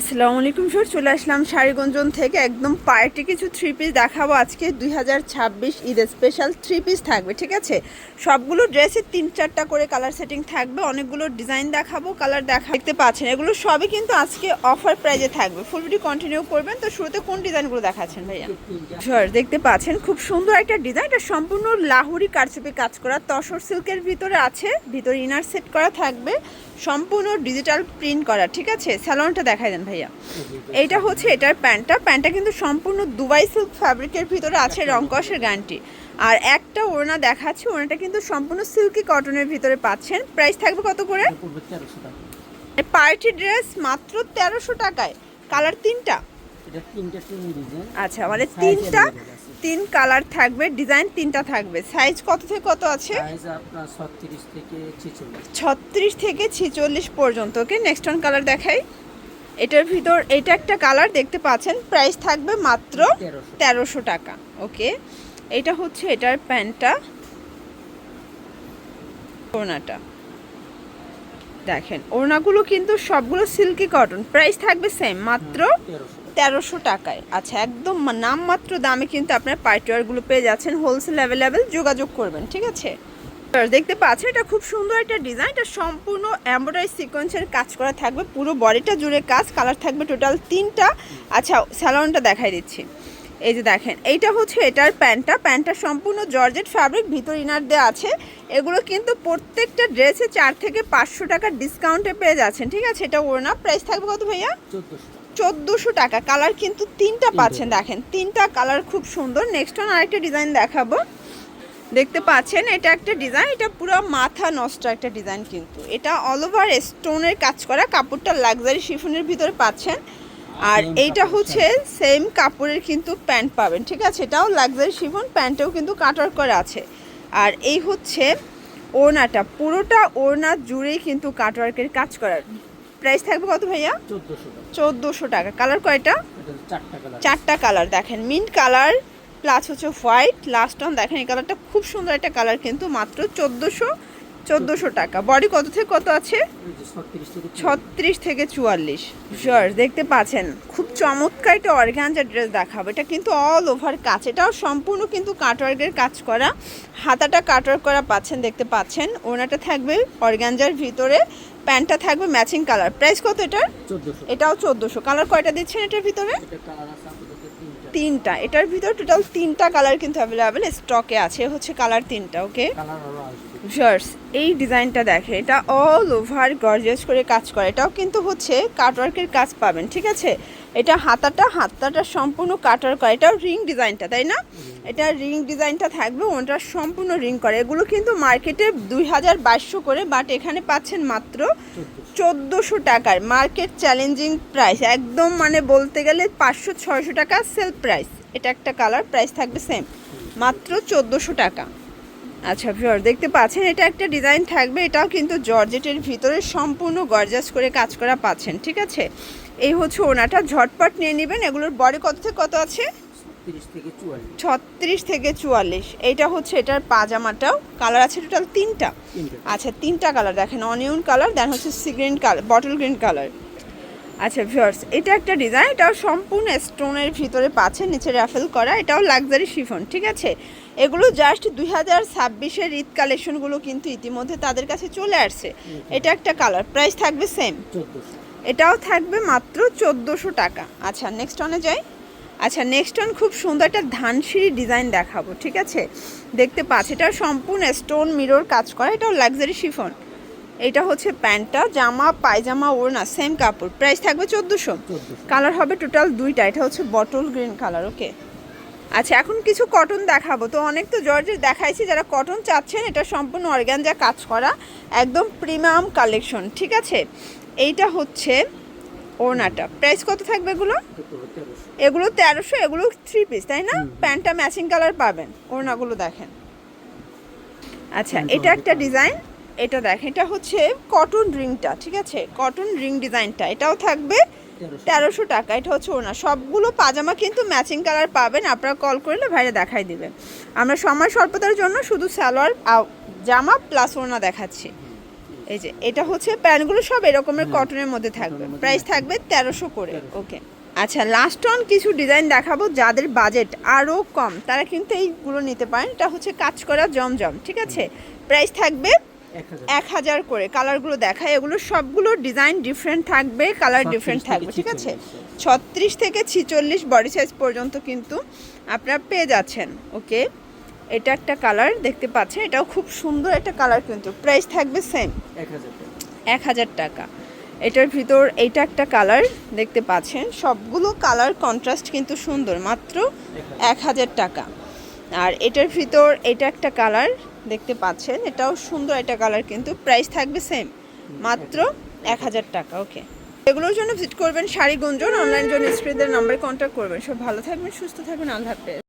আসসালামু আলাইকুম স্যার চলে আসলাম শাড়িগঞ্জন থেকে। একদম পার্টি কিছু থ্রি পিস দেখাবো আজকে। দুই হাজার ছাব্বিশ ঈদের স্পেশাল থ্রি পিস থাকবে, ঠিক আছে? সবগুলো ড্রেসে তিন চারটা করে কালার সেটিং থাকবে। অনেকগুলো ডিজাইন দেখাবো কালার দেখা দেখতে পাচ্ছেন। এগুলো সবই কিন্তু আজকে অফার প্রাইজে থাকবে। ফুল ভিডিও কন্টিনিউ করবেন। তো শুরুতে কোন ডিজাইনগুলো দেখাচ্ছেন ভাইয়া? স্যার দেখতে পাচ্ছেন, খুব সুন্দর একটা ডিজাইন এটা সম্পূর্ণ লাহুরি কারচুপি কাজ করা। তসর সিল্কের ভিতরে আছে। ভিতরে ইনার সেট করা থাকবে। সম্পূর্ণ ডিজিটাল প্রিন্ট করা, ঠিক আছে? স্যালনটা দেখাই দেন। ভাইয়া। এইটা হচ্ছে এটার প্যান্টটা। প্যান্টটা কিন্তু সম্পূর্ণ দুবাই সিল্ক ফ্যাব্রিকের ভিতরে আছে রংকসের গানটি আর একটা ওড়না দেখাচ্ছে ওড়নাটা কিন্তু সম্পূর্ণ সিল্কি কটনের ভিতরে পাচ্ছেন। প্রাইস থাকবে কত করে? পার্টি ড্রেস মাত্র তেরোশো টাকায়। কালার তিনটা? আচ্ছা মানে তিনটা তিন কালার থাকবে ডিজাইন তিনটা থাকবে। সাইজ কত থেকে কত আছে? ছত্রিশ থেকে ছেচল্লিশ পর্যন্ত। ওকে নেক্সট ওয়ান কালার দেখাই। এটার ভিতর এটা একটা কালার দেখতে পাচ্ছেন প্রাইস থাকবে মাত্র তেরোশো। টাকা ওকে এটা হচ্ছে এটার প্যান্টটা ওড়নাটা। দেখেন ওড়নাগুলো কিন্তু সবগুলো সিল্কি কটন প্রাইস থাকবে সেম মাত্র তেরোশো তেরোশো টাকায়। আচ্ছা একদম নামমাত্র দামে কিন্তু আপনার পার্টিওয়ারগুলো পেয়ে যাচ্ছেন হোলসেল অ্যাভেলেবেল যোগাযোগ করবেন ঠিক আছে? দেখতে পাচ্ছেন এটা খুব সুন্দর একটা ডিজাইন এটা সম্পূর্ণ এমব্রয়ডারি সিকোয়েন্সের কাজ করা থাকবে পুরো বডিটা জুড়ে কাজ কালার থাকবে টোটাল তিনটা। আচ্ছা স্যালনটা দেখাই দিচ্ছি। এই যে দেখেন এইটা হচ্ছে এটার প্যান্টটা প্যান্টটা সম্পূর্ণ জর্জেট ফ্যাব্রিক ভিতর ইনার দেওয়া আছে। এগুলো কিন্তু প্রত্যেকটা ড্রেসে চার থেকে পাঁচশো টাকার ডিসকাউন্টে পেয়ে যাচ্ছেন ঠিক আছে? এটা ওর না প্রাইস থাকবে কত ভাইয়া? চোদ্দোশো টাকা। কালার কিন্তু তিনটা পাচ্ছেন দেখেন তিনটা কালার খুব সুন্দর। নেক্সট ওয়ান আরেকটা ডিজাইন দেখাবো। দেখতে পাচ্ছেন এটা একটা ডিজাইন এটা পুরো মাথা নষ্ট একটা ডিজাইন কিন্তু। এটা অল ওভার স্টোনের কাজ করা কাপড়টা লাক্সারি শিফনের ভিতরে পাচ্ছেন। আর এইটা হচ্ছে সেম কাপড়ের কিন্তু প্যান্ট পাবেন ঠিক আছে? এটাও লাক্সারি শিফন প্যান্টেও কিন্তু কাটার করা আছে। আর এই হচ্ছে ওড়নাটা পুরোটা ওড়না জুড়েই কিন্তু কাটওয়ার্কের কাজ করার প্রাইস থাকবে কত ভাইয়া? চোদ্দোশো টাকা। কালার কয়টা? চারটা কালার দেখেন মিন্ট কালার প্লাস হচ্ছে হোয়াইট লাস্ট অন দেখেন এই কালারটা খুব সুন্দর একটা কালার কিন্তু মাত্র চোদ্দোশো চোদ্দোশো টাকা। বডি কত থেকে কত আছে? ছত্রিশ থেকে চুয়াল্লিশ। শিওর দেখতে পাচ্ছেন খুব চমৎকার একটা অর্গানজা ড্রেস দেখাবো। এটা কিন্তু অল ওভার কাজ। এটাও সম্পূর্ণ কিন্তু কাটওয়ার্কের কাজ করা। হাতাটা কাটওয়ার্ক করা পাচ্ছেন দেখতে পাচ্ছেন। ওনাটা থাকবে অর্গানজার ভিতরে প্যান্টটা থাকবে ম্যাচিং কালার প্রাইস কত এটার? এটাও চোদ্দোশো। কালার কয়টা দিচ্ছেন এটার ভিতরে এটা কালার আছে আপনাদের তিনটা এটার ভিতর টোটাল তিনটা কালার কিন্তু অ্যাভেলেবেল স্টকে আছে হচ্ছে কালার তিনটা ওকে ভিউয়ার্স এই ডিজাইনটা দেখে এটা অল ওভার গর্জিয়াস করে কাজ করে এটাও কিন্তু হচ্ছে কাটওয়ার্কের কাজ পাবেন ঠিক আছে? এটা হাতাটা হাতাটা সম্পূর্ণ কাটওয়ার্ক করে এটাও রিং ডিজাইনটা তাই না? এটা রিং ডিজাইনটা থাকবে ওটা সম্পূর্ণ রিং করে এগুলো কিন্তু মার্কেটে দুই হাজার বাইশশো করে বাট এখানে পাচ্ছেন মাত্র চোদ্দোশো টাকার মার্কেট চ্যালেঞ্জিং প্রাইস। একদম মানে বলতে গেলে পাঁচশো, ছয়শো টাকা সেল প্রাইস। এটা একটা কালার, প্রাইস থাকবে সেম। মাত্র চোদ্দোশো টাকা। আচ্ছা ভিওর দেখতে পাচ্ছেন, এটা একটা ডিজাইন থাকবে। এটাও কিন্তু জর্জেটের ভিতরে সম্পূর্ণ গর্জাস করে কাজ করা পাচ্ছেন, ঠিক আছে? এই হচ্ছে ওনাটা, ঝটপট নিয়ে নেবেন। এগুলোর বডি কত থেকে কত আছে? ছত্রিশ থেকে চুয়াল্লিশ। এইটা হচ্ছে এটার পাজামাটাও। কালার আছে টোটাল তিনটা। আচ্ছা তিনটা কালার দেখেন। অনিয়ন কালার দেন হচ্ছে green colour bottle green colour আচ্ছা ভিউয়ার্স এটা একটা ডিজাইন এটাও সম্পূর্ণ স্টোনের ভিতরে পাচ্ছেন নিচে র্যাফেল করা। এটাও লাক্সারি শিফন ঠিক আছে? এগুলো জাস্ট দুই হাজার ছাব্বিশের ঈদ কালেকশনগুলো কিন্তু ইতিমধ্যে তাদের কাছে চলে আসছে। এটা একটা কালার প্রাইস থাকবে সেম এটাও থাকবে মাত্র চোদ্দোশো টাকা। আচ্ছা নেক্সট অনে যাই। আচ্ছা নেক্সট অন খুব সুন্দর একটা ধানসিঁড়ি ডিজাইন দেখাবো ঠিক আছে? দেখতে পাচ্ছি এটা সম্পূর্ণ স্টোন মিরর কাজ করা এটাও লাক্সারি শিফন এটা হচ্ছে প্যান্টটা জামা পায়জামা ওড়না সেম কাপড় প্রাইস থাকবে চোদ্দোশো। কালার হবে টোটাল দুইটা এটা হচ্ছে বটল গ্রিন কালার ওকে আচ্ছা এখন কিছু কটন দেখাবো তো অনেক তো জর্জের দেখাইছি যারা কটন চাচ্ছেন এটা সম্পূর্ণ অর্গ্যানজা কাজ করা একদম প্রিমিয়াম কালেকশন ঠিক আছে? এইটা হচ্ছে ওড়নাটা। প্রাইস কত থাকবে এগুলো? এগুলো তেরোশো এগুলো থ্রি পিস তাই না? প্যান্টটা ম্যাচিং কালার পাবেন। ওড়নাগুলো দেখেন। আচ্ছা এটা একটা ডিজাইন এটা দেখেন এটা হচ্ছে কটন রিংটা ঠিক আছে? কটন রিং ডিজাইনটা এটাও থাকবে তেরোশো। টাকা এটা হচ্ছে ওনা সবগুলো পাজামা কিন্তু ম্যাচিং কালার পাবেন আপনারা কল করলে ভাইরা দেখাই দিবে। আমরা সময় স্বল্পতার জন্য শুধু সালোয়ার জামা প্লাস ওনা দেখাচ্ছি। এই যে এটা হচ্ছে প্যান্টগুলো সব এরকমের কটনের মধ্যে থাকবে। প্রাইস থাকবে। তেরোশো করে ওকে আচ্ছা লাস্ট অন কিছু ডিজাইন দেখাবো যাদের বাজেট আরও কম। তারা কিন্তু এইগুলো নিতে পারেন। এটা হচ্ছে কাজ করা জমজম ঠিক আছে? প্রাইস থাকবে এক হাজার। করে। কালারগুলো দেখায় এগুলো সবগুলো ডিজাইন ডিফারেন্ট থাকবে কালার ডিফারেন্ট থাকবে ঠিক আছে? ছত্রিশ থেকে ছিচল্লিশ বডি সাইজ পর্যন্ত কিন্তু আপনারা পেয়ে যাচ্ছেন ওকে এটা একটা কালার দেখতে পাচ্ছেন? এটাও খুব সুন্দর একটা কালার কিন্তু। প্রাইস থাকবে সেম এক হাজার টাকা। এটার ভিতর এইটা একটা কালার দেখতে পাচ্ছেন। সবগুলো কালার কন্ট্রাস্ট কিন্তু সুন্দর, মাত্র এক হাজার টাকা। আর এটার ভিতর এটা একটা কালার দেখতে পাচ্ছেন, এটাও সুন্দর একটা কালার কিন্তু প্রাইস থাকবে সেম মাত্র এক হাজার টাকা ওকে এগুলোর জন্য ভিজিট করবেন শাড়ি গুঞ্জন অনলাইন জন্য স্ক্রিনের নাম্বারে কন্ট্যাক্ট করবেন। সব ভালো থাকবেন, সুস্থ থাকবেন, আল্লাহ হাফেজ।